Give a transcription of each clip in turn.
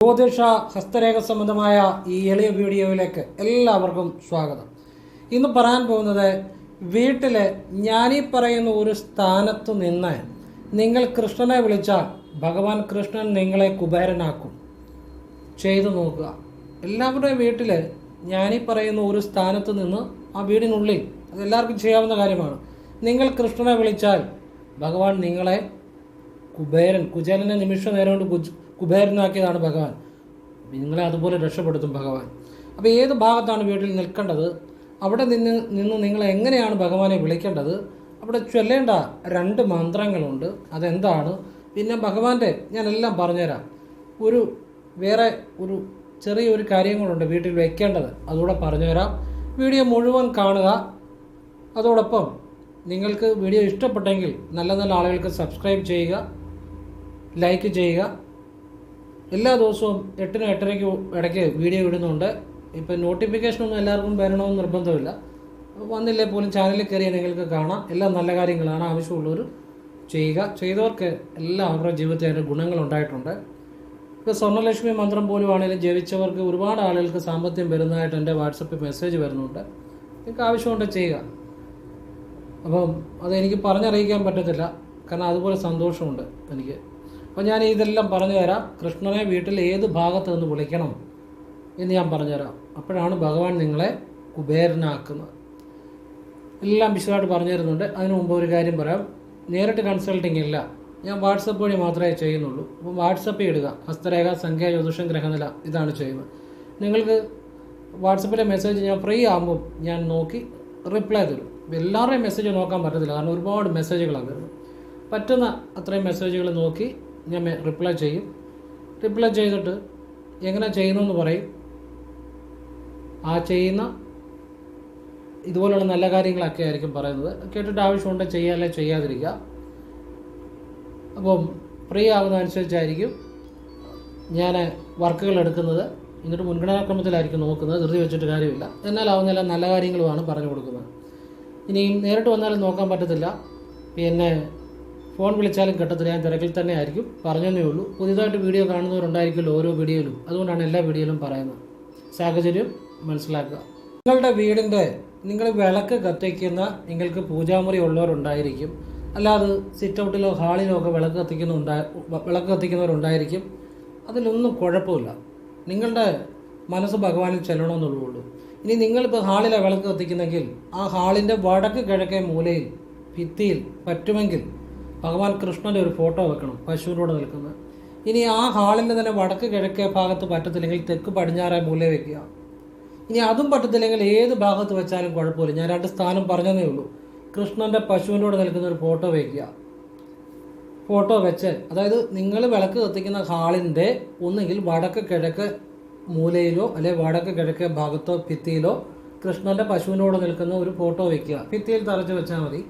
ജ്യോതിഷ ഹസ്തരേഖ സംബന്ധമായ ഈ എളിയ വീഡിയോയിലേക്ക് എല്ലാവർക്കും സ്വാഗതം. ഇന്ന് പറയാൻ പോകുന്നത് വീട്ടിലെ ഞാനീ പറയുന്ന ഒരു സ്ഥാനത്ത് നിന്ന് നിങ്ങൾ കൃഷ്ണനെ വിളിച്ചാൽ ഭഗവാൻ കൃഷ്ണൻ നിങ്ങളെ കുബേരനാക്കും. ചെയ്തു നോക്കുക. എല്ലാവരുടെയും വീട്ടിൽ ഞാനീ പറയുന്ന ഒരു സ്ഥാനത്ത് നിന്ന് ആ വീടിനുള്ളിൽ അത് എല്ലാവർക്കും ചെയ്യാവുന്ന കാര്യമാണ്. നിങ്ങൾ കൃഷ്ണനെ വിളിച്ചാൽ ഭഗവാൻ നിങ്ങളെ കുബേരൻ കുചേലനെ നിമിഷ നേരം കൊണ്ട് കുബേരനാക്കിയതാണ് ഭഗവാൻ. നിങ്ങളെ അതുപോലെ രക്ഷപ്പെടുത്തും ഭഗവാൻ. അപ്പോൾ ഏത് ഭാഗത്താണ് വീട്ടിൽ നിൽക്കേണ്ടത്? അവിടെ നിന്ന് നിന്ന് നിങ്ങൾ എങ്ങനെയാണ് ഭഗവാനെ വിളിക്കേണ്ടത്? അവിടെ ചൊല്ലേണ്ട രണ്ട് മന്ത്രങ്ങളുണ്ട്. അതെന്താണ്? പിന്നെ ഭഗവാന്റെ ഞാനെല്ലാം പറഞ്ഞുതരാം. ഒരു വേറെ ഒരു ചെറിയൊരു കാര്യം കാര്യങ്ങളുണ്ട് വീട്ടിൽ വെക്കേണ്ടത്. അതുകൂടെ പറഞ്ഞുതരാം. വീഡിയോ മുഴുവൻ കാണുക. അതോടൊപ്പം നിങ്ങൾക്ക് വീഡിയോ ഇഷ്ടപ്പെട്ടെങ്കിൽ നല്ല നല്ല ആളുകൾക്ക് സബ്സ്ക്രൈബ് ചെയ്യുക ലൈക്ക് ചെയ്യുക എല്ലാ ദിവസവും എട്ടിനും എട്ടരയ്ക്ക് ഇടയ്ക്ക് വീഡിയോ ഇടുന്നുണ്ട്. ഇപ്പം നോട്ടിഫിക്കേഷനൊന്നും എല്ലാവർക്കും വരണമെന്ന് നിർബന്ധമില്ല. വന്നില്ലേ പോലും ചാനലിൽ കയറിയ നിങ്ങൾക്ക് കാണാം. എല്ലാം നല്ല കാര്യങ്ങളാണ്. ആവശ്യമുള്ളവർ ചെയ്യുക. ചെയ്തവർക്ക് എല്ലാം അവരുടെ ജീവിതത്തിൽ അതിന്റെ ഗുണങ്ങളുണ്ടായിട്ടുണ്ട് ഇപ്പോൾ സ്വർണലക്ഷ്മി മന്ത്രം പോലും ആണെങ്കിലും ജപിച്ചവർക്ക് ഒരുപാട് ആളുകൾക്ക് സാമ്പത്തികം വരുന്നതായിട്ട് എന്റെ വാട്സപ്പിൽ മെസ്സേജ് വരുന്നുണ്ട്. നിങ്ങൾക്ക് ആവശ്യമുണ്ട് ചെയ്യുക. അപ്പം അതെനിക്ക് പറഞ്ഞറിയിക്കാൻ പറ്റത്തില്ല. കാരണം അതുപോലെ സന്തോഷമുണ്ട് എനിക്ക്. അപ്പോൾ ഞാൻ ഇതെല്ലാം പറഞ്ഞു തരാം. കൃഷ്ണനെ വീട്ടിൽ ഏത് ഭാഗത്ത് നിന്ന് വിളിക്കണം എന്ന് ഞാൻ പറഞ്ഞുതരാം അപ്പോഴാണ് ഭഗവാൻ നിങ്ങളെ കുബേരനാക്കുന്നത്. എല്ലാം വിശദമായിട്ട് പറഞ്ഞു തരുന്നുണ്ട്. അതിനു മുമ്പ് ഒരു കാര്യം പറയാം. നേരിട്ട് കൺസൾട്ടിങ് ഇല്ല. ഞാൻ വാട്സപ്പ് വഴി മാത്രമേ ചെയ്യുന്നുള്ളൂ. അപ്പോൾ വാട്സപ്പിൽ ഇടുക. ഹസ്തരേഖ സംഖ്യ ജ്യോതിഷം ഗ്രഹനില ഇതാണ് ചെയ്യുന്നത്. നിങ്ങൾക്ക് വാട്സപ്പിലെ മെസ്സേജ് ഞാൻ ഫ്രീ ആകുമ്പോൾ ഞാൻ നോക്കി റിപ്ലൈ തരും. എല്ലാവരുടെയും മെസ്സേജ് നോക്കാൻ പറ്റത്തില്ല. കാരണം ഒരുപാട് മെസ്സേജുകളാണ് വരുന്നത്. പറ്റുന്ന അത്രയും മെസ്സേജുകൾ നോക്കി ഞാൻ റിപ്ലൈ ചെയ്യും. റിപ്ലൈ ചെയ്തിട്ട് എങ്ങനെ ചെയ്യുന്നു പറയും. ആ ചെയ്യുന്ന ഇതുപോലുള്ള നല്ല കാര്യങ്ങളൊക്കെ ആയിരിക്കും പറയുന്നത്. കേട്ടിട്ട് ആവശ്യമുണ്ട് ചെയ്യാല്ലേ ചെയ്യാതിരിക്കുക. അപ്പം ഫ്രീ ആകുന്നതനുസരിച്ചായിരിക്കും ഞാൻ വർക്കുകൾ എടുക്കുന്നത്. എന്നിട്ട് മുൻഗണനാക്രമത്തിലായിരിക്കും നോക്കുന്നത്. ധൃതി വെച്ചിട്ട് കാര്യമില്ല. എന്നാൽ എല്ലാം നല്ല കാര്യങ്ങളുമാണ് പറഞ്ഞു കൊടുക്കുന്നത്. ഇനിയും നേരിട്ട് വന്നാലും നോക്കാൻ പറ്റത്തില്ല. പിന്നെ ഫോൺ വിളിച്ചാലും കിട്ടത്തില്ല ഞാൻ തിരക്കിൽ തന്നെ ആയിരിക്കും. പറഞ്ഞതേ ഉള്ളൂ. പുതിയതായിട്ട് വീഡിയോ കാണുന്നവരുണ്ടായിരിക്കുമല്ലോ ഓരോ വീഡിയോയിലും. അതുകൊണ്ടാണ് എല്ലാ വീഡിയോയിലും പറയുന്നത്. സാഹചര്യം മനസ്സിലാക്കുക. നിങ്ങളുടെ വീടിന്റെ നിങ്ങൾ വിളക്ക് കത്തിക്കുന്ന നിങ്ങൾക്ക് പൂജാമുറി ഉള്ളവരുണ്ടായിരിക്കും. അല്ലാതെ സിറ്റ് ഔട്ടിലോ ഹാളിലോ ഒക്കെ വിളക്ക് കത്തിക്കുന്ന ഉണ്ടായ വിളക്ക് കത്തിക്കുന്നവരുണ്ടായിരിക്കും. അതിലൊന്നും കുഴപ്പമില്ല. നിങ്ങളുടെ മനസ്സ് ഭഗവാനിൽ ചെല്ലണമെന്നുള്ളൂ. ഇനി നിങ്ങളിപ്പോൾ ഹാളിലാണ് വിളക്ക് കത്തിക്കുന്നെങ്കിൽ ആ ഹാളിന്റെ വടക്ക് കിഴക്കേ മൂലയിൽ ഭിത്തിയിൽ പറ്റുമെങ്കിൽ ഭഗവാൻ കൃഷ്ണന്റെ ഒരു ഫോട്ടോ വെക്കണം പശുവിനോട് നിൽക്കുന്നത്. ഇനി ആ ഹാളിന്റെ തന്നെ വടക്ക് കിഴക്കേ ഭാഗത്ത് പറ്റത്തില്ലെങ്കിൽ തെക്ക് പടിഞ്ഞാറേ മൂലേ വെക്കുക. ഇനി അതും പറ്റത്തില്ലെങ്കിൽ ഏത് ഭാഗത്ത് വെച്ചാലും കുഴപ്പമില്ല. ഞാൻ രണ്ട് സ്ഥാനം പറഞ്ഞതേ ഉള്ളൂ. കൃഷ്ണന്റെ പശുവിനോട് നിൽക്കുന്ന ഒരു ഫോട്ടോ വയ്ക്കുക ഫോട്ടോ വെച്ച് അതായത് നിങ്ങൾ വിളക്ക് കത്തിക്കുന്ന ഹാളിന്റെ ഒന്നുകിൽ വടക്ക് കിഴക്ക് മൂലയിലോ അല്ലെ വടക്ക് കിഴക്ക് ഭാഗത്തോ ഭിത്തിയിലോ കൃഷ്ണന്റെ പശുവിനോട് നിൽക്കുന്ന ഒരു ഫോട്ടോ വയ്ക്കുക ഭിത്തിയിൽ തറച്ച് വെച്ചാൽ മതി.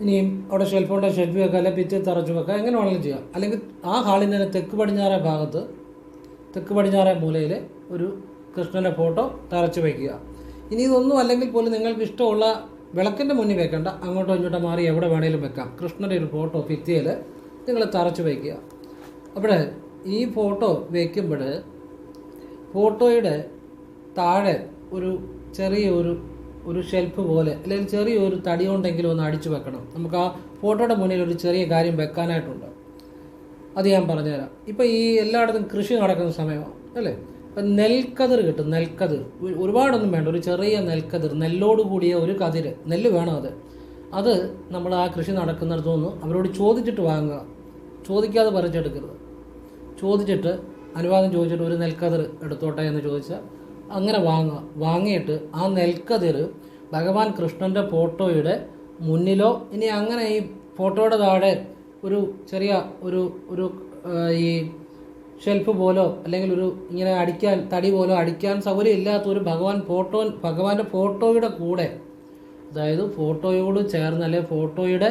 ഇനിയും അവിടെ ഷെൽഫുണ്ട് ഷെൽഫ് വെക്കുക അല്ലെങ്കിൽ പിറ്റ് തറച്ച് വെക്കുക എങ്ങനെ വേണമെങ്കിലും ചെയ്യാം. അല്ലെങ്കിൽ ആ ഹാളിന്റെ തന്നെ തെക്ക് പടിഞ്ഞാറേ ഭാഗത്ത് തെക്ക് പടിഞ്ഞാറേ മൂലയിൽ ഒരു കൃഷ്ണന്റെ ഫോട്ടോ തറച്ച് വയ്ക്കുക ഇനി ഇതൊന്നും അല്ലെങ്കിൽ പോലും നിങ്ങൾക്ക് ഇഷ്ടമുള്ള വിളക്കിന്റെ മുന്നിൽ വെക്കേണ്ട. അങ്ങോട്ടോ ഇങ്ങോട്ടോ മാറി എവിടെ വേണേലും വെക്കാം. കൃഷ്ണന്റെ ഒരു ഫോട്ടോ ഭിത്തിയിൽ നിങ്ങൾ തറച്ച് വയ്ക്കുക അവിടെ ഈ ഫോട്ടോ വയ്ക്കുമ്പോൾ ഫോട്ടോയുടെ താഴെ ഒരു ചെറിയ ഒരു ഒരു ഷെൽഫ് പോലെ അല്ലെങ്കിൽ ചെറിയൊരു തടി കൊണ്ടെങ്കിലും ഒന്ന് അടിച്ചു വെക്കണം. നമുക്ക് ആ ഫോട്ടോയുടെ മുന്നിൽ ഒരു ചെറിയ കാര്യം വെക്കാനായിട്ടുണ്ട്. അത് ഞാൻ പറഞ്ഞുതരാം. ഇപ്പം ഈ എല്ലായിടത്തും കൃഷി നടക്കുന്ന സമയമാണ് അല്ലേ? ഇപ്പം നെൽക്കതിർ കിട്ടും നെൽക്കതിർ. ഒരു- ഒരുപാടൊന്നും വേണ്ട. ഒരു ചെറിയ നെൽക്കതിർ നെല്ലോട് കൂടിയ ഒരു കതിർ നെല്ല് വേണം അത്. അത് നമ്മൾ ആ കൃഷി നടക്കുന്നിടത്തു നിന്ന് അവരോട് ചോദിച്ചിട്ട് വാങ്ങുക. ചോദിക്കാതെ പറിച്ചെടുക്കരുത്. ചോദിച്ചിട്ട് അനുവാദം ചോദിച്ചിട്ട് ഒരു നെൽക്കതിർ എടുത്തോട്ടെ എന്ന് ചോദിച്ചാൽ അങ്ങനെ വാങ്ങുക. വാങ്ങിയിട്ട് ആ നെൽക്കതിർ ഭഗവാൻ കൃഷ്ണന്റെ ഫോട്ടോയുടെ മുന്നിലോ ഇനി അങ്ങനെ ഈ ഫോട്ടോയുടെ താഴെ ഒരു ചെറിയ ഒരു ഒരു ഈ ഷെൽഫ് പോലോ അല്ലെങ്കിൽ ഒരു ഇങ്ങനെ അടിക്കാൻ തടി പോലോ അടിക്കാൻ സൗകര്യം ഇല്ലാത്ത ഒരു ഭഗവാൻ ഫോട്ടോ ഭഗവാന്റെ ഫോട്ടോയുടെ കൂടെ അതായത് ഫോട്ടോയോട് ചേർന്ന് അല്ലെങ്കിൽ ഫോട്ടോയുടെ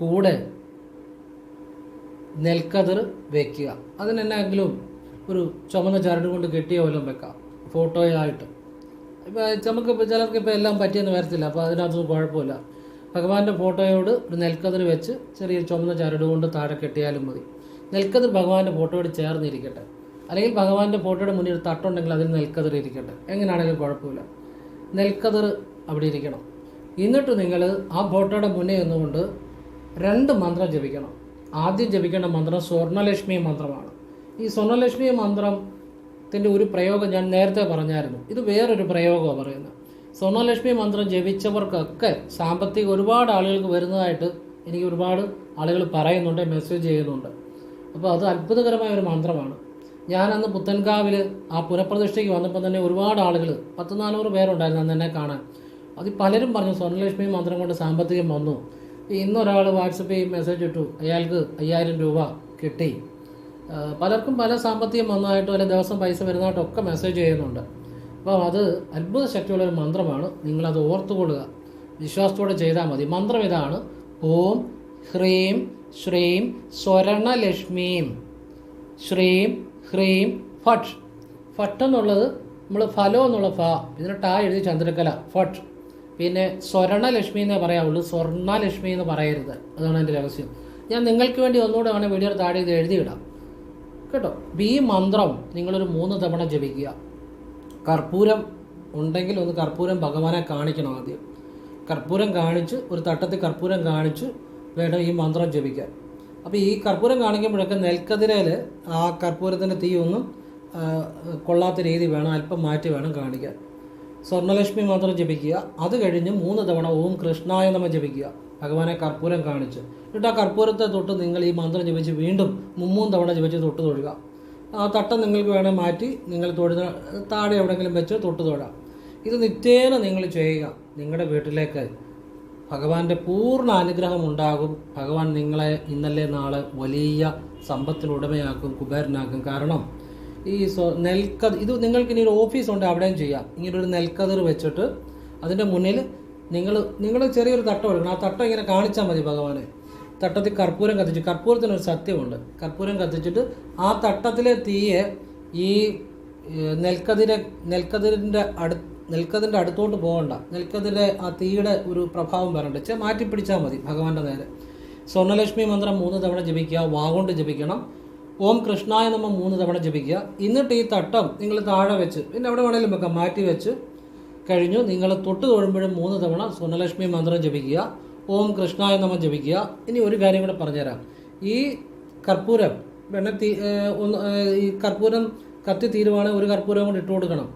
കൂടെ നെൽക്കതിർ വയ്ക്കുക അതിനെന്നെങ്കിലും ഒരു ചുമന്ന ചരട് കൊണ്ട് കെട്ടിയ പോലും വെക്കാം. ഫോട്ടോയായിട്ട്. ഇപ്പോൾ നമുക്ക് ചിലർക്ക് ഇപ്പോൾ എല്ലാം പറ്റിയെന്ന് വരത്തില്ല അപ്പോൾ അതിനകത്തൊന്നും കുഴപ്പമില്ല. ഭഗവാന്റെ ഫോട്ടോയോട് ഒരു നെൽക്കതിർ വെച്ച് ചെറിയ ചുമന്ന ചരട് കൊണ്ട് താഴെ കെട്ടിയാലും മതി. നെൽക്കതിർ ഭഗവാന്റെ ഫോട്ടോയോട് ചേർന്നിരിക്കട്ടെ. അല്ലെങ്കിൽ ഭഗവാന്റെ ഫോട്ടോയുടെ മുന്നിൽ ഒരു തട്ടുണ്ടെങ്കിൽ അതിൽ നെൽക്കതിർ ഇരിക്കട്ടെ. എങ്ങനെയാണെങ്കിലും കുഴപ്പമില്ല. നെൽക്കതിർ അവിടെ ഇരിക്കണം. എന്നിട്ട് നിങ്ങൾ ആ ഫോട്ടോയുടെ മുന്നേ നിന്നുകൊണ്ട് രണ്ട് മന്ത്രം ജപിക്കണം. ആദ്യം ജപിക്കേണ്ട മന്ത്രം സ്വർണലക്ഷ്മി മന്ത്രമാണ്. ഈ സ്വർണലക്ഷ്മി മന്ത്രത്തിന്റെ ഒരു പ്രയോഗം ഞാൻ നേരത്തെ പറഞ്ഞായിരുന്നു. ഇത് വേറൊരു പ്രയോഗമാണ് പറയുന്നത്. സ്വർണലക്ഷ്മി മന്ത്രം ജപിച്ചവർക്കൊക്കെ സാമ്പത്തിക ഒരുപാട് ആളുകൾക്ക് വരുന്നതായിട്ട് എനിക്ക് ഒരുപാട് ആളുകൾ പറയുന്നുണ്ട് മെസ്സേജ് ചെയ്യുന്നുണ്ട്. അപ്പോൾ അത് അത്ഭുതകരമായ ഒരു മന്ത്രമാണ്. ഞാനന്ന് പുത്തൻകാവിൽ ആ പുനഃപ്രതിഷ്ഠയ്ക്ക് വന്നപ്പോൾ തന്നെ ഒരുപാട് ആളുകൾ പത്ത് നാനൂറ് പേരുണ്ടായിരുന്നു അന്ന് എന്നെ കാണാൻ. അത് പലരും പറഞ്ഞു സ്വർണലക്ഷ്മി മന്ത്രം കൊണ്ട് സാമ്പത്തികം വന്നു. ഇന്നൊരാൾ വാട്സപ്പിൽ മെസ്സേജ് ഇട്ടു അയാൾക്ക് അയ്യായിരം രൂപ കിട്ടി. പലർക്കും പല സാമ്പത്തികം വന്നതായിട്ടും അല്ലെങ്കിൽ ദിവസം പൈസ വരുന്നതായിട്ടും ഒക്കെ മെസ്സേജ് ചെയ്യുന്നുണ്ട്. അപ്പോൾ അത് അത്ഭുത ശക്തിയുള്ള ഒരു മന്ത്രമാണ്. നിങ്ങളത് ഓർത്തുകൊള്ളുക. വിശ്വാസത്തോടെ ചെയ്താൽ മതി. മന്ത്രം ഇതാണ്. ഓം ഹ്രീം ശ്രീം സ്വരണലക്ഷ്മീം. ശ്രീം ഹ്രീം ഫട്ട്. ഫട്ട് എന്നുള്ളത് നമ്മൾ ഫലോ എന്നുള്ള ഫ. ഇതിന് ടാ എഴുതി ചന്ദ്രകല. ഫട്ട്. പിന്നെ സ്വരണലക്ഷ്മി എന്നേ പറയാവുള്ളൂ. സ്വർണലക്ഷ്മി എന്ന് പറയരുത്. അതാണ് എന്റെ രഹസ്യം. ഞാൻ നിങ്ങൾക്ക് വേണ്ടി ഒന്നുകൂടെ വേണേൽ വീഡിയോ താഴെ ഇത് എഴുതിയിടാം. കേട്ടോ. ഈ മന്ത്രം നിങ്ങളൊരു മൂന്ന് തവണ ജപിക്കുക. കർപ്പൂരം ഉണ്ടെങ്കിൽ ഒന്ന് കർപ്പൂരം ഭഗവാനെ കാണിക്കണം ആദ്യം. കർപ്പൂരം കാണിച്ച് ഒരു തട്ടത്തിൽ കർപ്പൂരം കാണിച്ച് വേണം ഈ മന്ത്രം ജപിക്കാൻ. അപ്പോൾ ഈ കർപ്പൂരം കാണിക്കുമ്പോഴൊക്കെ നെൽക്കതിരയിൽ ആ കർപ്പൂരത്തിന്റെ തീ ഒന്നും ആ, കൊള്ളാത്ത രീതി വേണം അല്പം മാറ്റി വേണം കാണിക്കാൻ. സ്വർണലക്ഷ്മി മന്ത്രം ജപിക്കുക. അത് കഴിഞ്ഞ് മൂന്ന് തവണ ഓം കൃഷ്ണായ നമ ജപിക്കുക. ഭഗവാനെ കർപ്പൂരം കാണിച്ച്. എന്നിട്ട് ആ കർപ്പൂരത്തെ തൊട്ട് നിങ്ങൾ ഈ മന്ത്രം ജപിച്ച് വീണ്ടും മുമ്മൂന്ന് തവണ ജപിച്ച് തൊട്ട് തൊഴുക. ആ തട്ടം നിങ്ങൾക്ക് വേണേൽ മാറ്റി നിങ്ങൾ തൊഴുന്ന താഴെ എവിടെയെങ്കിലും വെച്ച് തൊട്ട് തൊഴാം ഇത് നിത്യേന നിങ്ങൾ ചെയ്യുക. നിങ്ങളുടെ വീട്ടിലേക്ക് ഭഗവാന്റെ പൂർണ അനുഗ്രഹം ഉണ്ടാകും. ഭഗവാൻ നിങ്ങളെ ഇന്നലെ നാളെ വലിയ സമ്പത്തിനുടമയാക്കും കുബേരനാക്കും. കാരണം ഈ നെൽക്കത് ഇത് നിങ്ങൾക്ക് ഇനി ഒരു ഓഫീസ് ഉണ്ട് അവിടെയും ചെയ്യാം. ഇങ്ങനെ ഒരു നെൽക്കതിർ വെച്ചിട്ട് അതിന്റെ മുന്നിൽ നിങ്ങൾ നിങ്ങൾ ചെറിയൊരു തട്ടം എടുക്കണം. ആ തട്ടം ഇങ്ങനെ കാണിച്ചാൽ മതി ഭഗവാനെ. തട്ടത്തിൽ കർപ്പൂരം കത്തിച്ച് കർപ്പൂരത്തിനൊരു സത്യമുണ്ട്. കർപ്പൂരം കത്തിച്ചിട്ട് ആ തട്ടത്തിലെ തീയെ ഈ നെൽക്കതിര നെൽക്കതിരെ നെൽക്കതിരിന്റെ അടു നെൽക്കതിന്റെ അടുത്തോട്ട് പോകണ്ട. നെൽക്കതിരെ ആ തീയുടെ ഒരു പ്രഭാവം വരണ്ട. ചെ മാറ്റി പിടിച്ചാൽ മതി ഭഗവാന്റെ നേരെ. സ്വർണലക്ഷ്മി മന്ത്രം മൂന്ന് തവണ ജപിക്കുക. വാഗോണ്ട് ജപിക്കണം. ഓം കൃഷ്ണായ നമ്മ മൂന്ന് തവണ ജപിക്കുക. എന്നിട്ട് ഈ തട്ടം നിങ്ങൾ താഴെ വെച്ച് പിന്നെ എവിടെ വേണേലും വെക്കാം. മാറ്റി വെച്ച് കഴിഞ്ഞു. നിങ്ങൾ തൊട്ട് തൊഴുമ്പോഴും മൂന്ന് തവണ സ്വർണലക്ഷ്മി മന്ത്രം ജപിക്കുക. ഓം കൃഷ്ണായ നമ ജപിക്കുക. ഇനി ഒരു കാര്യം കൂടെ പറഞ്ഞുതരാം. ഈ കർപ്പൂരം വെണ്ണ തീ ഒന്ന് ഈ കർപ്പൂരം കത്തി തീരുവാണെങ്കിൽ ഒരു കർപ്പൂരം കൂടി ഇട്ട് കൊടുക്കണം.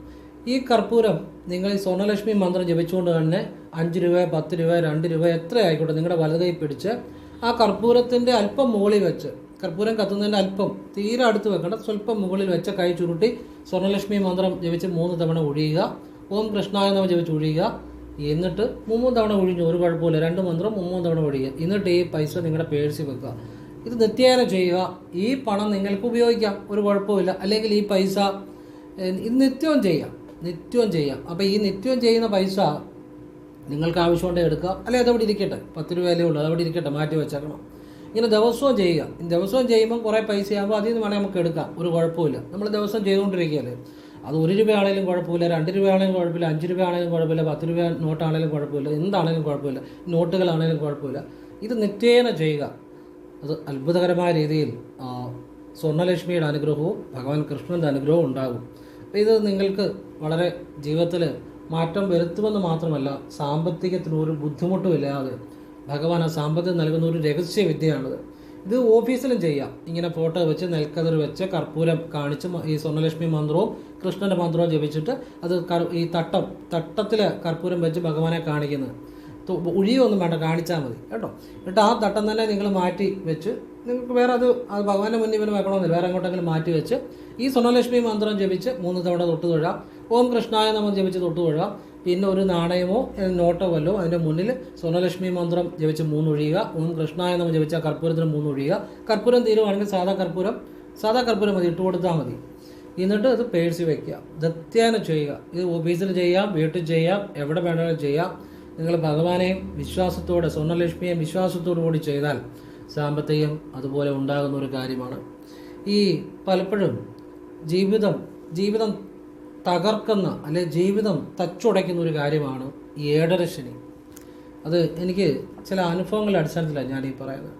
ഈ കർപ്പൂരം നിങ്ങൾ ഈ സ്വർണലക്ഷ്മി മന്ത്രം ജപിച്ചുകൊണ്ട് തന്നെ അഞ്ച് രൂപ പത്ത് രൂപ രണ്ട് രൂപ എത്ര ആയിക്കോട്ടെ നിങ്ങളുടെ വലതൈ പിടിച്ച് ആ കർപ്പൂരത്തിന്റെ അല്പം മുകളിൽ വെച്ച് കർപ്പൂരം കത്തുന്നതിന്റെ അല്പം തീരെ അടുത്ത് വെക്കണം സ്വല്പം മുകളിൽ വെച്ച കൈ ചുരുട്ടി സ്വർണലക്ഷ്മി മന്ത്രം ജപിച്ച് മൂന്ന് തവണ ഒഴിയുക. ഓം കൃഷ്ണായ നമ ജപിച്ച് ഒഴിയുക എന്നിട്ട് മൂന്ന് തവണ ഒഴിഞ്ഞു. ഒരു കുഴപ്പമില്ല. രണ്ട് മന്ത്രം മൂന്ന് തവണ ഒഴിയുക. എന്നിട്ട് ഈ പൈസ നിങ്ങളുടെ പേഴ്സിൽ വെക്കുക. ഇത് നിത്യേന ചെയ്യുക. ഈ പണം നിങ്ങൾക്ക് ഉപയോഗിക്കാം. ഒരു കുഴപ്പമില്ല. അല്ലെങ്കിൽ ഈ പൈസ ഇത് നിത്യവും ചെയ്യാം. നിത്യവും ചെയ്യാം. അപ്പോൾ ഈ നിത്യവും ചെയ്യുന്ന പൈസ നിങ്ങൾക്ക് ആവശ്യമുണ്ടെങ്കിൽ എടുക്കുക. അല്ലെങ്കിൽ അതവിടെ ഇരിക്കട്ടെ. പത്ത് രൂപയല്ലേ ഉള്ളൂ. അതവിടെ ഇരിക്കട്ടെ. മാറ്റി വെച്ചേക്കണം. ഇങ്ങനെ ദിവസവും ചെയ്യുക. ദിവസവും ചെയ്യുമ്പോൾ കുറേ പൈസ ആകുമ്പോൾ അതിൽ നിന്ന് വേണമെങ്കിൽ നമുക്ക് എടുക്കാം. ഒരു കുഴപ്പമില്ല. നമ്മൾ ദിവസം ചെയ്തുകൊണ്ടിരിക്കുകയല്ലേ? അത് ഒരു രൂപയാണെങ്കിലും കുഴപ്പമില്ല രണ്ട് രൂപയാണെങ്കിലും കുഴപ്പമില്ല അഞ്ച് രൂപയാണെങ്കിലും കുഴപ്പമില്ല പത്ത് രൂപ നോട്ടാണെങ്കിലും കുഴപ്പമില്ല എന്താണെങ്കിലും കുഴപ്പമില്ല നോട്ടുകളാണെങ്കിലും കുഴപ്പമില്ല. ഇത് നിത്യേന ചെയ്യുക. അത് അത്ഭുതകരമായ രീതിയിൽ സ്വർണലക്ഷ്മിയുടെ അനുഗ്രഹവും ഭഗവാൻ കൃഷ്ണന്റെ അനുഗ്രഹവും ഉണ്ടാകും. ഇത് നിങ്ങൾക്ക് വളരെ ജീവിതത്തിൽ മാറ്റം വരുത്തുമെന്ന് മാത്രമല്ല സാമ്പത്തികത്തിന് ഒരു ബുദ്ധിമുട്ടുമില്ലാതെ ഭഗവാൻ ആ സാമ്പത്തികം നൽകുന്ന ഒരു രഹസ്യ വിദ്യയാണിത് ഇത് ഓഫീസിലും ചെയ്യാം. ഇങ്ങനെ ഫോട്ടോ വെച്ച് നെൽക്കതിർ വെച്ച് കർപ്പൂരം കാണിച്ച് ഈ സ്വർണലക്ഷ്മി മന്ത്രവും കൃഷ്ണന്റെ മന്ത്രവും ജപിച്ചിട്ട് അത് ഈ തട്ടം തട്ടത്തിൽ കർപ്പൂരം വെച്ച് ഭഗവാനെ കാണിക്കുന്നത്. ഒഴിയൊന്നും വേണ്ട കാണിച്ചാൽ മതി കേട്ടോ? എന്നിട്ട് ആ തട്ടം തന്നെ നിങ്ങൾ മാറ്റി വെച്ച് നിങ്ങൾക്ക് വേറെ അത് അത് ഭഗവാന്റെ മുന്നിൽ പിന്നെ വെക്കണമെന്നില്ല. വേറെ എങ്ങോട്ടെങ്കിലും മാറ്റി വെച്ച് ഈ സ്വർണലക്ഷ്മി മന്ത്രം ജപിച്ച് മൂന്ന് തവണ തൊട്ട് തൊഴാം. ഓം കൃഷ്ണായ നമ്മൾ ജപിച്ച് തൊട്ട് തൊഴാം. പിന്നെ ഒരു നാണയമോ നോട്ടോ വല്ലോ അതിന്റെ മുന്നിൽ സ്വർണലക്ഷ്മി മന്ത്രം ജപിച്ച് മൂന്നൊഴിയുക ഓം കൃഷ്ണായ നമ്മൾ ജപിച്ച കർപ്പൂരത്തിന് മൂന്നൊഴിയുക. കർപ്പൂരം തീരുവാണെങ്കിൽ സാധാ കർപ്പൂരം സാധാ കർപ്പൂരം മതി ഇട്ട് കൊടുത്താൽ മതി. എന്നിട്ട് അത് പേഴ്സി വയ്ക്കുക ദത്യാനം ചെയ്യുക. ഇത് ഓഫീസിൽ ചെയ്യാം വീട്ടിൽ ചെയ്യാം എവിടെ വേണമെങ്കിലും ചെയ്യാം. നിങ്ങൾ ഭഗവാനെയും വിശ്വാസത്തോടെ സ്വർണലക്ഷ്മിയെയും വിശ്വാസത്തോടു കൂടി ചെയ്താൽ സാമ്പത്തികം അതുപോലെ ഉണ്ടാകുന്ന ഒരു കാര്യമാണ്. ഈ പലപ്പോഴും ജീവിതം ജീവിതം തകർക്കുന്ന അല്ലെ ജീവിതം തച്ചുടയ്ക്കുന്ന ഒരു കാര്യമാണ് ഈ ഏടര ശനി. അത് എനിക്ക് ചില അനുഭവങ്ങളുടെ അടിസ്ഥാനത്തിലാണ് ഈ പറയുന്നത്.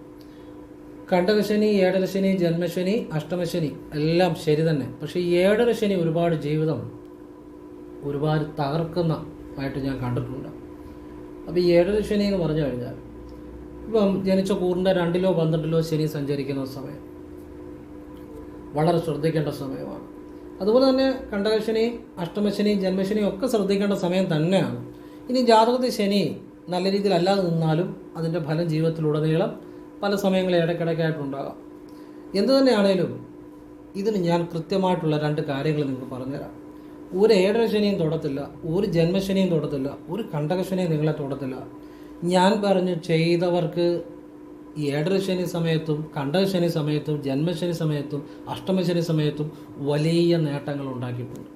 കണ്ടകശനി ഏടരശനി ജന്മശനി അഷ്ടമശനി എല്ലാം ശരി തന്നെ. പക്ഷേ ഈ ഏഴരശനി ഒരുപാട് ജീവിതം ഒരുപാട് തകർക്കുന്ന ആയിട്ട് ഞാൻ കണ്ടിട്ടുണ്ട്. അപ്പോൾ ഈ ഏഴരശനി എന്ന് പറഞ്ഞു കഴിഞ്ഞാൽ ഇപ്പം ജനിച്ച കൂറിന്റെ രണ്ടിലോ പന്ത്രണ്ടിലോ ശനി സഞ്ചരിക്കുന്ന സമയം വളരെ ശ്രദ്ധിക്കേണ്ട സമയമാണ്. അതുപോലെ തന്നെ കണ്ടകശനി അഷ്ടമശനി ജന്മശനി ഒക്കെ ശ്രദ്ധിക്കേണ്ട സമയം തന്നെയാണ്. ഇനി ജാതകത്തിൽ ശനി നല്ല രീതിയിൽ അല്ലാതെ നിന്നാലും അതിന്റെ ഫലം ജീവിതത്തിലുടനീളം പല സമയങ്ങളിൽ ഇടയ്ക്കിടയ്ക്കായിട്ടുണ്ടാകാം. എന്തു തന്നെയാണേലും ഇതിന് ഞാൻ കൃത്യമായിട്ടുള്ള രണ്ട് കാര്യങ്ങൾ നിങ്ങൾക്ക് പറഞ്ഞുതരാം. ഒരു ഏഴര ശനിയും തൊടത്തില്ല ഒരു ജന്മശനിയും തൊടത്തില്ല ഒരു കണ്ടകശനിയും നിങ്ങളെ തൊടത്തില്ല. ഞാൻ പറഞ്ഞു ചെയ്തവർക്ക് ഈ ഏഴരശനി സമയത്തും കണ്ടശനി സമയത്തും ജന്മശനി സമയത്തും അഷ്ടമശനി സമയത്തും വലിയ നേട്ടങ്ങൾ ഉണ്ടാക്കിയിട്ടുണ്ട്.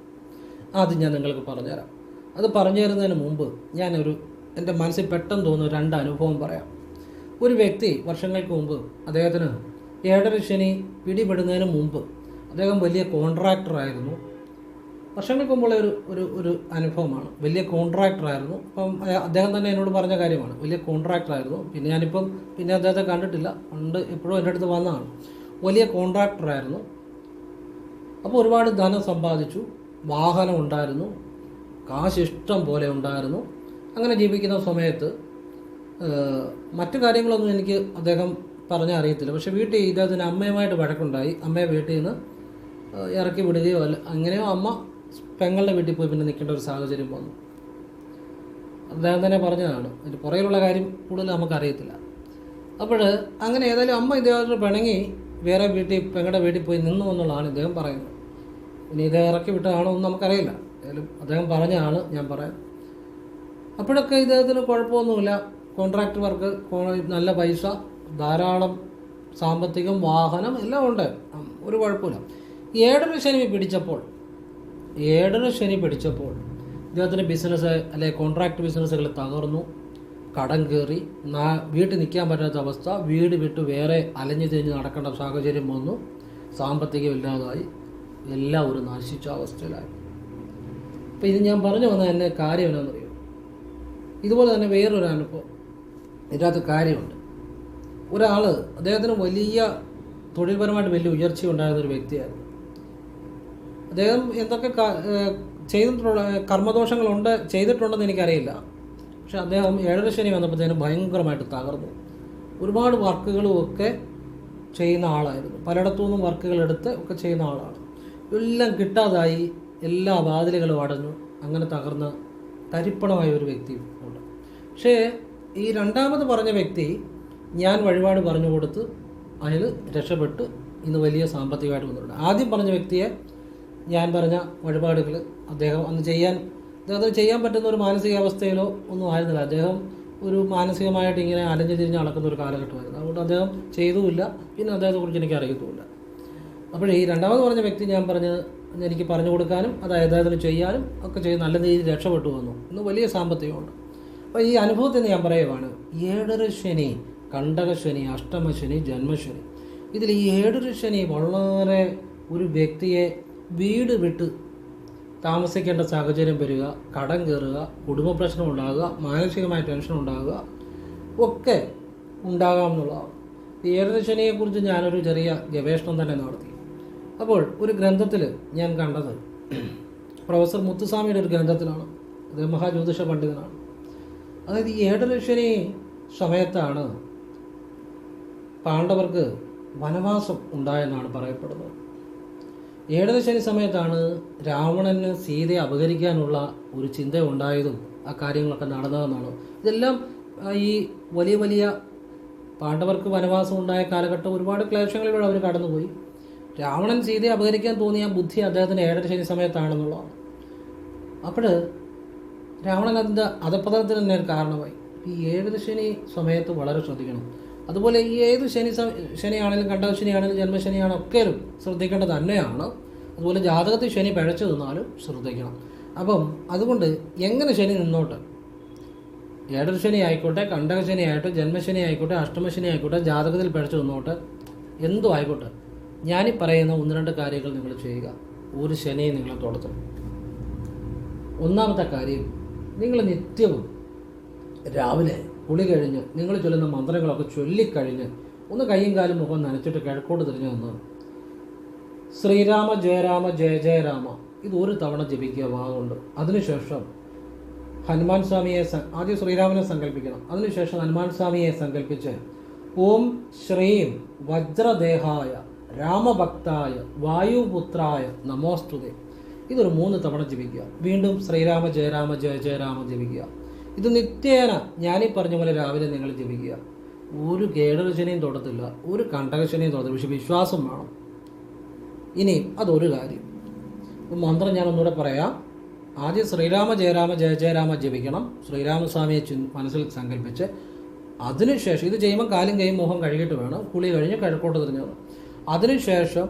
അത് ഞാൻ നിങ്ങൾക്ക് പറഞ്ഞുതരാം. അത് പറഞ്ഞു തരുന്നതിന് മുമ്പ് ഞാനൊരു എന്റെ മനസ്സിൽ പെട്ടെന്ന് തോന്നുന്ന രണ്ട് അനുഭവം പറയാം. ഒരു വ്യക്തി വർഷങ്ങൾക്ക് മുമ്പ് അദ്ദേഹത്തിന് ഏടരശനി പിടിപെടുന്നതിന് മുമ്പ് അദ്ദേഹം വലിയ കോൺട്രാക്ടറായിരുന്നു. വർഷങ്ങൾക്ക് മുമ്പുള്ള ഒരു ഒരു ഒരു അനുഭവമാണ്. വലിയ കോൺട്രാക്ടറായിരുന്നു അപ്പം അദ്ദേഹം തന്നെ എന്നോട് പറഞ്ഞ കാര്യമാണ്. വലിയ കോൺട്രാക്ടറായിരുന്നു പിന്നെ ഞാനിപ്പം പിന്നെ അദ്ദേഹത്തെ കണ്ടിട്ടില്ല. പണ്ട് എപ്പോഴും എന്റെ അടുത്ത് വന്നതാണ്. വലിയ കോൺട്രാക്ടറായിരുന്നു അപ്പോൾ ഒരുപാട് ധനം സമ്പാദിച്ചു. വാഹനം ഉണ്ടായിരുന്നു. കാശ് ഇഷ്ടം പോലെ ഉണ്ടായിരുന്നു. അങ്ങനെ ജീവിക്കുന്ന സമയത്ത് മറ്റു കാര്യങ്ങളൊന്നും എനിക്ക് അദ്ദേഹം പറഞ്ഞാൽ അറിയത്തില്ല. പക്ഷെ വീട്ടിൽ ഇദ്ദേഹത്തിന് അമ്മയുമായിട്ട് വഴക്കുണ്ടായി. അമ്മയെ വീട്ടിൽ നിന്ന് ഇറക്കി വിടുകയോ അല്ല അങ്ങനെയോ അമ്മ പെങ്ങളുടെ വീട്ടിൽ പോയി പിന്നെ നിൽക്കേണ്ട ഒരു സാഹചര്യം വന്നു. അദ്ദേഹം തന്നെ പറഞ്ഞതാണ് അതിന്റെ പുറകിലുള്ള കാര്യം കൂടുതൽ നമുക്കറിയത്തില്ല അപ്പോൾ അങ്ങനെ ഏതായാലും അമ്മ ഇദ്ദേഹത്തിന് പിണങ്ങി വേറെ വീട്ടിൽ പെങ്ങളുടെ വീട്ടിൽ പോയി നിന്നു എന്നുള്ളതാണ് ഇദ്ദേഹം പറയുന്നത്. ഇനി ഇത് ഇറക്കി വിട്ടതാണോ എന്ന് നമുക്കറിയില്ല. ഏതായാലും അദ്ദേഹം പറഞ്ഞതാണ് ഞാൻ പറയാം. അപ്പോഴൊക്കെ ഇദ്ദേഹത്തിന് കുഴപ്പമൊന്നുമില്ല. കോൺട്രാക്ട് വർക്ക് നല്ല പൈസ ധാരാളം സാമ്പത്തികം വാഹനം എല്ലാം ഉണ്ട്. ഒരു കുഴപ്പമില്ല. ഏഴര ശനി പിടിച്ചപ്പോൾ ഏഴര ശനി പിടിച്ചപ്പോൾ ഇദ്ദേഹത്തിന്റെ ബിസിനസ് അല്ലെ കോൺട്രാക്ട് ബിസിനസ്സുകൾ തകർന്നു കടം കയറി നാ- വീട്ടിൽ നിൽക്കാൻ പറ്റാത്ത അവസ്ഥ വീട് വിട്ട് വേറെ അലഞ്ഞു തിരിഞ്ഞ് നടക്കേണ്ട സാഹചര്യം വന്നു സാമ്പത്തികമില്ലാതായി എല്ലാം ഒരു നശിച്ച അവസ്ഥയിലായി. അപ്പോൾ ഇത് ഞാൻ പറഞ്ഞു വന്ന എന്റെ കാര്യം എന്നാണെന്നറിയോ ഇതുപോലെ തന്നെ വേറൊരു അനുഭവം. ഇതിനകത്ത് കാര്യമുണ്ട്. ഒരാൾ അദ്ദേഹത്തിന് വലിയ തൊഴിൽപരമായിട്ട് വലിയ ഉയർച്ച ഉണ്ടായിരുന്ന ഒരു വ്യക്തിയായിരുന്നു. അദ്ദേഹം എന്തൊക്കെ ചെയ്തിട്ടുള്ള കർമ്മദോഷങ്ങളുണ്ട് ചെയ്തിട്ടുണ്ടെന്ന് എനിക്കറിയില്ല. പക്ഷെ അദ്ദേഹം ഏഴര ശനി വന്നപ്പോഴത്തേനും ഭയങ്കരമായിട്ട് തകർന്നു. ഒരുപാട് വർക്കുകളും ഒക്കെ ചെയ്യുന്ന ആളായിരുന്നു. പലയിടത്തു നിന്നും വർക്കുകൾ എടുത്ത് ഒക്കെ ചെയ്യുന്ന ആളാണ്. എല്ലാം കിട്ടാതായി എല്ലാ വാതിലുകളും അടഞ്ഞു. അങ്ങനെ തകർന്ന തരിപ്പണമായ ഒരു വ്യക്തി ഉണ്ട്. പക്ഷേ ഈ രണ്ടാമത് പറഞ്ഞ വ്യക്തി ഞാൻ വഴിപാട് പറഞ്ഞു കൊടുത്ത് അയാൾ രക്ഷപ്പെട്ട് ഇന്ന് വലിയ സാമ്പത്തികമായിട്ട് വന്നിട്ടുണ്ട് ആദ്യം പറഞ്ഞ വ്യക്തിയെ ഞാൻ പറഞ്ഞ വഴിപാടുകൾ അദ്ദേഹം അന്ന് ചെയ്യാൻ അദ്ദേഹത്തിന് ചെയ്യാൻ പറ്റുന്ന ഒരു മാനസികാവസ്ഥയിലോ ഒന്നും ആയിരുന്നില്ല. അദ്ദേഹം ഒരു മാനസികമായിട്ട് ഇങ്ങനെ അലഞ്ഞു തിരിഞ്ഞ് നടക്കുന്ന ഒരു കാലഘട്ടമായിരുന്നു. അതുകൊണ്ട് അദ്ദേഹം ചെയ്തുമില്ല. പിന്നെ അദ്ദേഹത്തെക്കുറിച്ച് എനിക്ക് അറിയത്തുമില്ല. അപ്പോൾ ഈ രണ്ടാമത് പറഞ്ഞ വ്യക്തി ഞാൻ പറഞ്ഞ് എനിക്ക് പറഞ്ഞു കൊടുക്കാനും അത് അദ്ദേഹത്തിന് ചെയ്യാനും ഒക്കെ ചെയ്ത് നല്ല രീതിയിൽ രക്ഷപ്പെട്ടു വന്നു. ഇന്ന് വലിയ സാമ്പത്തികമുണ്ട്. അപ്പോൾ ഈ അനുഭവത്തിൽ ഞാൻ പറയുവാണ്. ഏഴര ശനി കണ്ടകശനി അഷ്ടമശനി ജന്മശനി ഇതിൽ ഈ ഏഴര ശനി വളരെ ഒരു വ്യക്തിയെ വീട് വിട്ട് താമസിക്കേണ്ട സാഹചര്യം വരിക കടം കയറുക കുടുംബ പ്രശ്നം ഉണ്ടാകുക മാനസികമായ ടെൻഷൻ ഉണ്ടാകുക ഒക്കെ ഉണ്ടാകാം എന്നുള്ളതാണ് ഈ ഏകദശനിയെക്കുറിച്ച് ഞാനൊരു ചെറിയ ഗവേഷണം തന്നെ നടത്തി. അപ്പോൾ ഒരു ഗ്രന്ഥത്തിൽ ഞാൻ കണ്ടത് പ്രൊഫസർ മുത്തുസ്വാമിയുടെ ഒരു ഗ്രന്ഥത്തിലാണ്. അത് മഹാജ്യോതിഷ പണ്ഡിതനാണ്. അതായത് ഈ ഏഴരശനി സമയത്താണ് പാണ്ഡവർക്ക് വനവാസം ഉണ്ടായെന്നാണ് പറയപ്പെടുന്നത്. ഏഴരശനി സമയത്താണ് രാവണന് സീതയെ അപഹരിക്കാനുള്ള ഒരു ചിന്ത ഉണ്ടായതും ആ കാര്യങ്ങളൊക്കെ നടന്നതെന്നാണ്. ഇതെല്ലാം ഈ വലിയ വലിയ പാണ്ഡവർക്ക് വനവാസം ഉണ്ടായ കാലഘട്ടം ഒരുപാട് ക്ലേശങ്ങളിലൂടെ അവർ കടന്നുപോയി. രാവണൻ സീതയെ അപഹരിക്കാൻ തോന്നിയ ബുദ്ധി അദ്ദേഹത്തിന് ഏഴരശനി സമയത്താണെന്നുള്ളതാണ്. അപ്പോൾ രാവണൻ അതിന്റെ അധപ്പതനത്തിന് തന്നെ കാരണമായി. ഈ ഏഴര ശനി സമയത്ത് വളരെ ശ്രദ്ധിക്കണം. അതുപോലെ ഈ ഏത് ശനി ശനിയാണെങ്കിലും കണ്ടക ശനിയാണെങ്കിലും ജന്മശനിയാണെങ്കിലും ഒക്കെ ശ്രദ്ധിക്കേണ്ടത് തന്നെയാണ്. അതുപോലെ ജാതകത്തിൽ ശനി പഴച്ചു നിന്നാലും ശ്രദ്ധിക്കണം. അപ്പം അതുകൊണ്ട് എങ്ങനെ ശനി നിന്നോട്ട്? ഏഴര ശനി ആയിക്കോട്ടെ കണ്ടക ശനി ആയിക്കോട്ടെ ജന്മശനി ആയിക്കോട്ടെ അഷ്ടമശനി ആയിക്കോട്ടെ ജാതകത്തിൽ പഴച്ചു നിന്നോട്ടെ എന്തും ആയിക്കോട്ടെ ഞാനീ പറയുന്ന ഒന്ന് രണ്ട് കാര്യങ്ങൾ നിങ്ങൾ ചെയ്യുക. ഒരു ശനിയെ നിങ്ങൾ തുടർത്തും ഒന്നാമത്തെ കാര്യം നിങ്ങൾ നിത്യവും രാവിലെ കുളി കഴിഞ്ഞ് നിങ്ങൾ ചൊല്ലുന്ന മന്ത്രങ്ങളൊക്കെ ചൊല്ലിക്കഴിഞ്ഞ് ഒന്ന് കൈയും കാലും മുഖം നനച്ചിട്ട് കിഴക്കോട്ട് തിരിഞ്ഞു വന്നു ശ്രീരാമ ജയരാമ ജയ ജയരാമ. ഇത് ഒരു തവണ ജപിക്കുക വാഗുണ്ട് അതിനുശേഷം ഹനുമാൻ സ്വാമിയെ ആദ്യം ശ്രീരാമനെ സങ്കല്പിക്കണം. അതിനുശേഷം ഹനുമാൻ സ്വാമിയെ സങ്കല്പിച്ച് ഓം ശ്രീം വജ്രദേഹായ രാമഭക്തായ വായുപുത്രായ നമോസ്തുതേ. ഇതൊരു മൂന്ന് തവണ ജപിക്കുക. വീണ്ടും ശ്രീരാമ ജയരാമ ജയ ജയരാമ ജപിക്കുക. ഇത് നിത്യേന ഞാനീ പറഞ്ഞ പോലെ രാവിലെ നിങ്ങൾ ജപിക്കുക. ഒരു കേടരചനയും തൊടത്തില്ല ഒരു കണ്ടകശനയും തൊടത്തില്ല പക്ഷെ വിശ്വാസം വേണം. ഇനിയും അതൊരു കാര്യം. മന്ത്രം ഞാൻ ഒന്നുകൂടെ പറയാം. ആദ്യം ശ്രീരാമ ജയരാമ ജയ ജയരാമ ജപിക്കണം. ശ്രീരാമസ്വാമിയെ ചി മനസ്സിൽ സങ്കല്പിച്ച് അതിനുശേഷം ഇത് ചെയ്യുമ്പോൾ കാലും കൈയും മുഖം കഴുകിയിട്ട് വേണം. കുളി കഴിഞ്ഞ് കിഴക്കോട്ട് തിരിഞ്ഞത് അതിനുശേഷം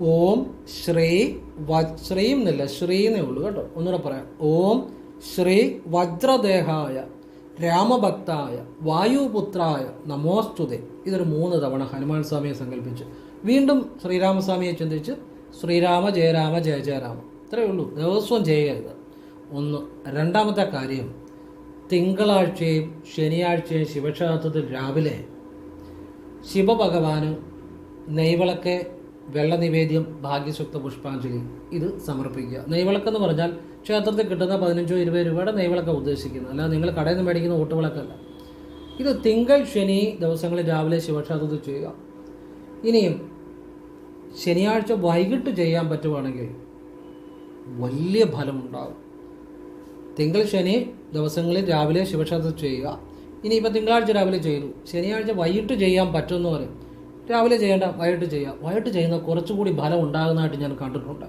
ഓം ശ്രീ വ ശ്രീം എന്നില്ല ശ്രീ എന്നേ ഉള്ളൂ കേട്ടോ. ഒന്നുകൂടെ പറയാം. ഓം ശ്രീ വജ്രദേഹായ രാമഭക്തായ വായുപുത്രായ നമോസ്തുതേ. ഇതൊരു മൂന്ന് തവണ ഹനുമാൻ സ്വാമിയെ സങ്കല്പിച്ച്. വീണ്ടും ശ്രീരാമസ്വാമിയെ ചിന്തിച്ച് ശ്രീരാമ ജയരാമ ജയ ജയരാമ ഇത്രയേ ഉള്ളൂ. ദിവസവും ചെയ്യരുത് ഒന്ന് രണ്ടാമത്തെ കാര്യം തിങ്കളാഴ്ചയും ശനിയാഴ്ചയും ശിവക്ഷേത്രത്തിൽ രാവിലെ ശിവഭഗവാന് നെയ്വിളക്കെ വെള്ളനിവേദ്യം ഭാഗ്യസുക്ത പുഷ്പാഞ്ജലി ഇത് സമർപ്പിക്കുക. നെയ്വിളക്കെന്ന് പറഞ്ഞാൽ ക്ഷേത്രത്തിൽ കിട്ടുന്ന പതിനഞ്ചോ ഇരുപത് രൂപയുടെ നെയ്വിളക്ക ഉദ്ദേശിക്കുന്നത്. അല്ലാതെ നിങ്ങൾ കടയിൽ നിന്ന് മേടിക്കുന്ന ഊട്ടുവിളക്കല്ല ഇത് തിങ്കൾ ശനി ദിവസങ്ങളിൽ രാവിലെ ശിവക്ഷേത്രത്തിൽ ചെയ്യുക. ഇനിയും ശനിയാഴ്ച വൈകിട്ട് ചെയ്യാൻ പറ്റുവാണെങ്കിൽ വലിയ ഫലമുണ്ടാകും. തിങ്കൾ ശനി ദിവസങ്ങളിൽ രാവിലെ ശിവക്ഷേത്രത്തിൽ ചെയ്യുക. ഇനിയിപ്പോൾ തിങ്കളാഴ്ച രാവിലെ ചെയ്തു ശനിയാഴ്ച വൈകിട്ട് ചെയ്യാൻ പറ്റുമെന്ന് രാവിലെ ചെയ്യേണ്ട വൈകിട്ട് ചെയ്യുക വൈകിട്ട് ചെയ്യുന്ന കുറച്ചുകൂടി ഫലം ഉണ്ടാകുന്നതായിട്ട് ഞാൻ കണ്ടിട്ടുണ്ട്.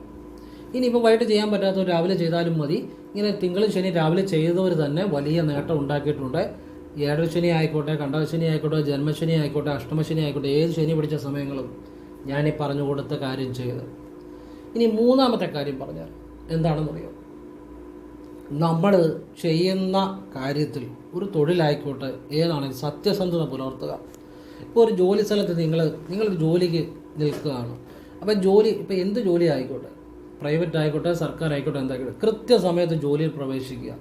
ഇനിയിപ്പോൾ വൈകിട്ട് ചെയ്യാൻ പറ്റാത്തവർ രാവിലെ ചെയ്താലും മതി. ഇങ്ങനെ തിങ്കൾ ശനി രാവിലെ ചെയ്തവർ തന്നെ വലിയ നേട്ടം ഉണ്ടാക്കിയിട്ടുണ്ട്. ഏഴര ശനി ആയിക്കോട്ടെ കണ്ടകശനി ആയിക്കോട്ടെ ജന്മശനി ആയിക്കോട്ടെ അഷ്ടമശനി ആയിക്കോട്ടെ ഏത് ശനി പിടിച്ച സമയങ്ങളും ഞാൻ ഈ പറഞ്ഞു കൊടുത്ത കാര്യം ചെയ്ത്. ഇനി മൂന്നാമത്തെ കാര്യം പറഞ്ഞാൽ എന്താണെന്നറിയോ? നമ്മൾ ചെയ്യുന്ന കാര്യത്തിൽ ഒരു തൊഴിലായിക്കോട്ടെ ഏതാണെങ്കിലും സത്യസന്ധത പുലർത്തുക. ഇപ്പോൾ ഒരു ജോലി സ്ഥലത്ത് നിങ്ങൾ നിങ്ങളൊരു ജോലിക്ക് നിൽക്കുകയാണ്. അപ്പം ജോലി ഇപ്പോൾ എന്ത് ജോലി ആയിക്കോട്ടെ? പ്രൈവറ്റ് ആയിക്കോട്ടെ സർക്കാർ ആയിക്കോട്ടെ എന്തായിക്കോട്ടെ കൃത്യസമയത്ത് ജോലിയിൽ പ്രവേശിക്കുക.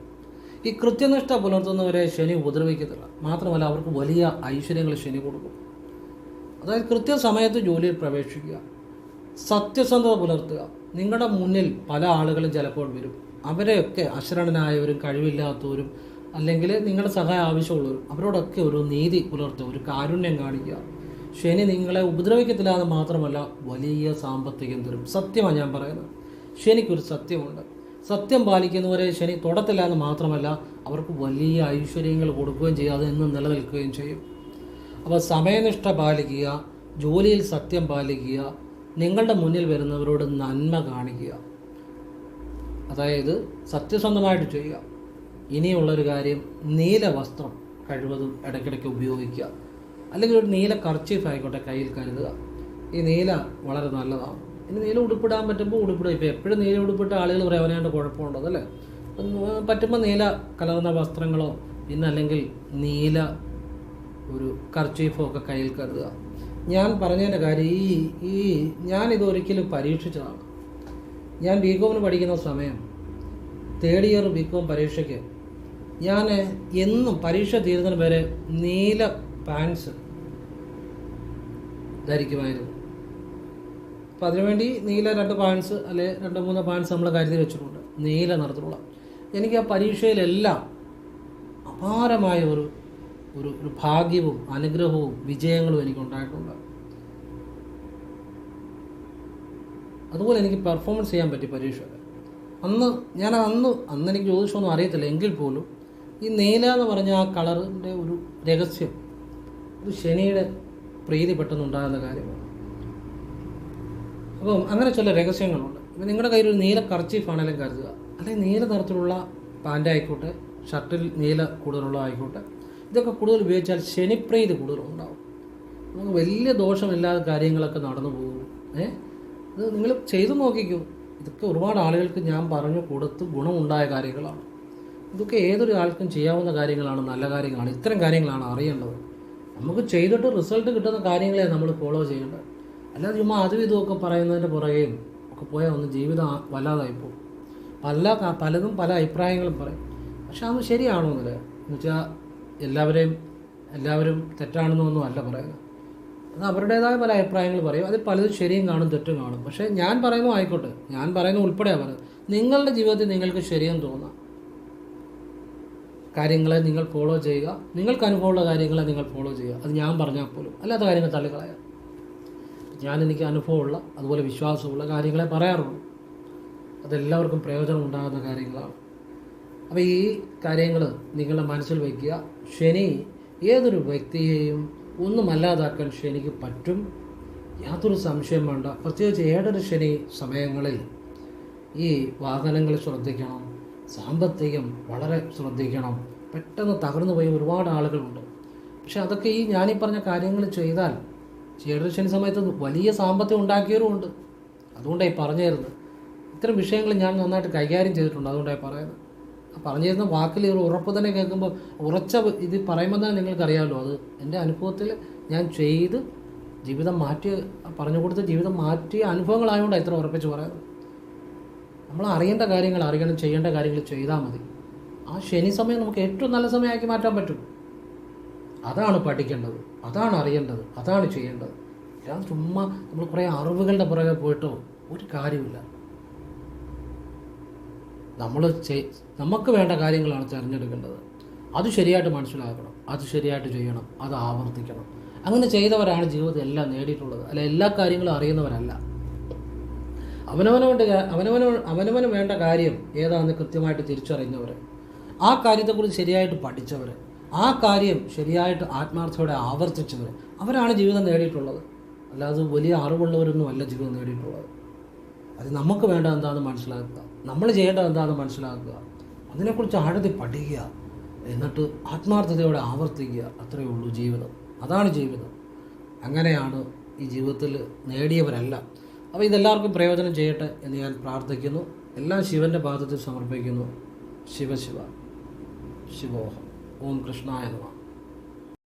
ഈ കൃത്യനിഷ്ഠ പുലർത്തുന്നവരെ ശനി ഉപദ്രവിക്കത്തില്ല. മാത്രമല്ല അവർക്ക് വലിയ ഐശ്വര്യങ്ങൾ ശനി കൊടുക്കും. അതായത് കൃത്യസമയത്ത് ജോലിയിൽ പ്രവേശിക്കുക. സത്യസന്ധത പുലർത്തുക. നിങ്ങളുടെ മുന്നിൽ പല ആളുകളും ചിലപ്പോൾ വരും. അവരെയൊക്കെ അശരണനായവരും കഴിവില്ലാത്തവരും അല്ലെങ്കിൽ നിങ്ങളുടെ സഹായം ആവശ്യമുള്ളവരും അവരോടൊക്കെ ഒരു നീതി പുലർത്തുക ഒരു കാരുണ്യം കാണിക്കുക. ശനി നിങ്ങളെ ഉപദ്രവിക്കത്തില്ല എന്ന് മാത്രമല്ല വലിയ സാമ്പത്തികം തരും. സത്യമാണ് ഞാൻ പറയുന്നത്. ശനിക്കൊരു സത്യമുണ്ട്. സത്യം പാലിക്കുന്നവരെ ശനി തൊടത്തില്ല എന്ന് മാത്രമല്ല അവർക്ക് വലിയ ഐശ്വര്യങ്ങൾ കൊടുക്കുകയും ചെയ്യാതെ എന്നും നിലനിൽക്കുകയും ചെയ്യും. അപ്പോൾ സമയനിഷ്ഠ പാലിക്കുക ജോലിയിൽ സത്യം പാലിക്കുക നിങ്ങളുടെ മുന്നിൽ വരുന്നവരോട് നന്മ കാണിക്കുക. അതായത് സത്യസന്ധമായിട്ട് ചെയ്യുക. ഇനിയുള്ളൊരു കാര്യം നീല വസ്ത്രം കഴിവതും ഇടയ്ക്കിടയ്ക്ക് ഉപയോഗിക്കുക. അല്ലെങ്കിൽ ഒരു നീല കർച്ചീഫ് ആയിക്കോട്ടെ കയ്യിൽ കരുതുക. ഈ നീല വളരെ നല്ലതാണ്. ഇനി നീല ഉടുപ്പിടാൻ പറ്റുമ്പോൾ ഉടുപ്പിടും. ഇപ്പോൾ എപ്പോഴും നീല ഉടുപ്പിട്ട ആളുകൾ പറയും അവനായിട്ട് കുഴപ്പമുണ്ടോ? അതല്ലേ അപ്പം, ആ, പറ്റുമ്പോൾ നീല കലർന്ന വസ്ത്രങ്ങളോ പിന്നെ അല്ലെങ്കിൽ നീല ഒരു കർച്ചീഫോ ഒക്കെ കയ്യിൽ കരുതുക. ഞാൻ പറഞ്ഞതിന്റെ കാര്യം ഈ ഈ ഞാൻ ഇതൊരിക്കലും പരീക്ഷിച്ചതാണ്. ഞാൻ ബി കോമിന് പഠിക്കുന്ന സമയം തേർഡ് ഇയർ ബി കോം പരീക്ഷയ്ക്ക് ഞാൻ എന്നും പരീക്ഷ തീരുന്നതിന് വരെ നീല പാൻസ് ധരിക്കുമായിരുന്നു. അപ്പം അതിനുവേണ്ടി നീല രണ്ട് പാൻസ് അല്ലെ രണ്ട് മൂന്ന് പാൻസ് നമ്മൾ കരുതി വെച്ചിട്ടുണ്ട്. നീല നിറത്തിലുള്ള. എനിക്ക് ആ പരീക്ഷയിലെല്ലാം അപാരമായ ഒരു ഒരു ഒരു ഭാഗ്യവും അനുഗ്രഹവും വിജയങ്ങളും എനിക്ക് ഉണ്ടായിട്ടുണ്ട് അതുപോലെ എനിക്ക് പെർഫോമൻസ് ചെയ്യാൻ പറ്റി പരീക്ഷയിൽ അന്ന് ഞാൻ അന്ന് അന്ന് എനിക്ക് ജ്യോതിഷമൊന്നും അറിയത്തില്ല. എങ്കിൽ പോലും ഈ നീല എന്ന് പറഞ്ഞ ആ കളറിന്റെ ഒരു രഹസ്യം ഒരു ശനിയുടെ പ്രീതി പെട്ടെന്നുണ്ടാകുന്ന കാര്യമാണ്. അപ്പം അങ്ങനെ ചില രഹസ്യങ്ങളുണ്ട്. ഇപ്പം നിങ്ങളുടെ കയ്യിൽ ഒരു നീല കർച്ചീഫ് ആണെങ്കിലും കരുതുക. അല്ലെങ്കിൽ നീല നിറത്തിലുള്ള പാന്റ് ആയിക്കോട്ടെ ഷർട്ടിൽ നീല കൂടുതലുള്ള ആയിക്കോട്ടെ ഇതൊക്കെ കൂടുതൽ ഉപയോഗിച്ചാൽ ശനിപ്രീതി കൂടുതലുണ്ടാവും. നമുക്ക് വലിയ ദോഷമില്ലാത്ത കാര്യങ്ങളൊക്കെ നടന്നു പോകും. ഏ? ഇത് നിങ്ങൾ ചെയ്തു നോക്കിക്കൂ. ഇതൊക്കെ ഒരുപാട് ആളുകൾക്ക് ഞാൻ പറഞ്ഞു കൊടുത്ത് ഗുണമുണ്ടായ കാര്യങ്ങളാണ്. ഇതൊക്കെ ഏതൊരു ആൾക്കും ചെയ്യാവുന്ന കാര്യങ്ങളാണ് നല്ല കാര്യങ്ങളാണ്. ഇത്തരം കാര്യങ്ങളാണ് അറിയേണ്ടത്. നമുക്ക് ചെയ്തിട്ട് റിസൾട്ട് കിട്ടുന്ന കാര്യങ്ങളെ നമ്മൾ ഫോളോ ചെയ്യേണ്ടത്. അല്ലാതെ ചുമ്മാ അതും ഇതുമൊക്കെ പറയുന്നതിന്റെ പുറകെയും ഒക്കെ പോയാൽ ഒന്ന് ജീവിതം വല്ലാതായി പോകും. പല പലതും പല അഭിപ്രായങ്ങളും പറയും. പക്ഷെ അത് ശരിയാണോ എന്നില്ല എന്ന് വെച്ചാൽ എല്ലാവരെയും എല്ലാവരും തെറ്റാണെന്നൊന്നും അല്ല പറയുന്നത്. അത് അവരുടേതായ പല അഭിപ്രായങ്ങൾ പറയും. അതിൽ പലതും ശരിയും കാണും തെറ്റും കാണും. പക്ഷേ ഞാൻ പറയുന്നു ആയിക്കോട്ടെ. ഞാൻ പറയുന്നത് ഉൾപ്പെടെയാണ് പറയുന്നത്. നിങ്ങളുടെ ജീവിതത്തിൽ നിങ്ങൾക്ക് ശരിയെന്ന് തോന്നാം. കാര്യങ്ങളെ നിങ്ങൾ ഫോളോ ചെയ്യുക. നിങ്ങൾക്ക് അനുഭവമുള്ള കാര്യങ്ങളെ നിങ്ങൾ ഫോളോ ചെയ്യുക. അത് ഞാൻ പറഞ്ഞാൽ പോലും. അല്ലാത്ത കാര്യങ്ങൾ തള്ളിക്കളയാം. ഞാൻ എനിക്ക് അനുഭവമുള്ള അതുപോലെ വിശ്വാസമുള്ള കാര്യങ്ങളെ പറയാറുള്ളൂ. അതെല്ലാവർക്കും പ്രയോജനം ഉണ്ടാകുന്ന കാര്യങ്ങളാണ്. അപ്പോൾ ഈ കാര്യങ്ങൾ നിങ്ങളുടെ മനസ്സിൽ വയ്ക്കുക. ശനി ഏതൊരു വ്യക്തിയെയും ഒന്നുമല്ലാതാക്കാൻ ശനിക്ക് പറ്റും. യാതൊരു സംശയം വേണ്ട. പ്രത്യേകിച്ച് ഏഴര ശനി സമയങ്ങളിൽ ഈ വാഹനങ്ങൾ ശ്രദ്ധിക്കണം. സാമ്പത്തികം വളരെ ശ്രദ്ധിക്കണം. പെട്ടെന്ന് തകർന്നു പോയ ഒരുപാട് ആളുകളുണ്ട്. പക്ഷെ അതൊക്കെ ഈ ഞാനീ പറഞ്ഞ കാര്യങ്ങൾ ചെയ്താൽ ശനി സമയത്ത് വലിയ സാമ്പത്തികം ഉണ്ടാക്കിയവരും ഉണ്ട്. അതുകൊണ്ടായി പറഞ്ഞിരുന്നത്. ഇത്തരം വിഷയങ്ങൾ ഞാൻ നന്നായിട്ട് കൈകാര്യം ചെയ്തിട്ടുണ്ട്. അതുകൊണ്ടായി പറയുന്നത്. ആ പറഞ്ഞു തരുന്ന വാക്കിൽ ഒരു ഉറപ്പ് തന്നെ കേൾക്കുമ്പോൾ ഉറച്ച ഇത് പറയുമ്പോൾ തന്നെ നിങ്ങൾക്കറിയാമല്ലോ. അത് എന്റെ അനുഭവത്തിൽ ഞാൻ ചെയ്ത് ജീവിതം മാറ്റി പറഞ്ഞു കൊടുത്ത ജീവിതം മാറ്റിയ അനുഭവങ്ങളായതുകൊണ്ടാണ് ഇത്ര ഉറപ്പിച്ച് പറയുന്നത്. നമ്മൾ അറിയേണ്ട കാര്യങ്ങൾ അറിയണം ചെയ്യേണ്ട കാര്യങ്ങൾ ചെയ്താൽ മതി. ആ ശനി സമയം നമുക്ക് ഏറ്റവും നല്ല സമയമാക്കി മാറ്റാൻ പറ്റും. അതാണ് പഠിക്കേണ്ടത്. അതാണ് അറിയേണ്ടത് അതാണ് ചെയ്യേണ്ടത്. ഞാൻ ചുമ്മാ നമ്മൾ കുറേ അറിവുകളുടെ പുറകെ പോയിട്ടോ ഒരു കാര്യമില്ല നമ്മൾ നമുക്ക് വേണ്ട കാര്യങ്ങളാണ് തിരഞ്ഞെടുക്കേണ്ടത്. അത് ശരിയായിട്ട് മനസ്സിലാക്കണം അത് ശരിയായിട്ട് ചെയ്യണം അത് ആവർത്തിക്കണം. അങ്ങനെ ചെയ്തവരാണ് ജീവിതത്തിൽ എല്ലാം നേടിയിട്ടുള്ളത്. അല്ല എല്ലാ കാര്യങ്ങളും അറിയുന്നവരല്ല. അവനവനോട് അവനവന അവനവന് വേണ്ട കാര്യം ഏതാണെന്ന് കൃത്യമായിട്ട് തിരിച്ചറിയുന്നവർ ആ കാര്യത്തെക്കുറിച്ച് ശരിയായിട്ട് പഠിച്ചവർ ആ കാര്യം ശരിയായിട്ട് ആത്മാർത്ഥയോടെ ആവർത്തിച്ചവർ അവരാണ് ജീവിതം നേടിയിട്ടുള്ളത്. അല്ലാതെ വലിയ അറിവുള്ളവരൊന്നും അല്ല ജീവിതം നേടിയിട്ടുള്ളത്. അത് നമുക്ക് വേണ്ടത് എന്താണെന്ന് മനസ്സിലാക്കുക. നമ്മൾ ചെയ്യേണ്ടത് എന്താണെന്ന് മനസ്സിലാക്കുക. അതിനെക്കുറിച്ച് ആഴത്തിൽ പഠിക്കുക. എന്നിട്ട് ആത്മാർത്ഥതയോടെ ആവർത്തിക്കുക. അത്രയേ ഉള്ളൂ ജീവിതം. അതാണ് ജീവിതം. അങ്ങനെയാണ് ഈ ജീവിതത്തിൽ നേടിയവരല്ല. അപ്പോൾ ഇതെല്ലാവർക്കും പ്രയോജനം ചെയ്യട്ടെ എന്ന് ഞാൻ പ്രാർത്ഥിക്കുന്നു. എല്ലാം ശിവന്റെ പാദത്തിൽ സമർപ്പിക്കുന്നു. ശിവശിവ ശിവോഹം. ഓം കൃഷ്ണായ നമ